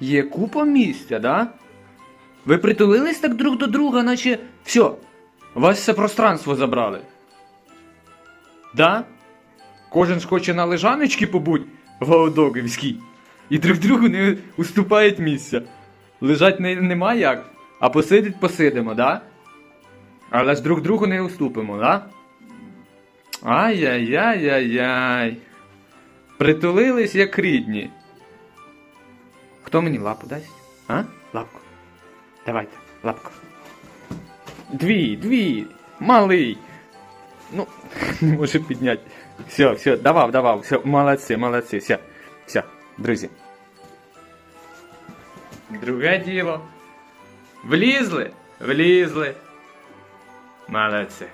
Є купа місця, да? Ви притулились так друг до друга, наче все, вас все пространство забрали. Да? Кожен хоче на лежаночці побудь голодогівській. І друг другу не уступають місця. Лежать не, нема як, а посидить посидимо, да? Але ж друг другу не уступимо, да? Ай-яй-яй-яй-яй. Притулились як рідні. Хто мені лапу дасть? А? Лапку. Давайте, лапку. Дві, дві, малий. Ну, не може підняти. Все, все, давав, давав, все, молодці, молодці, все, все, друзі. Друге діло. Влізли, влізли. Молодці.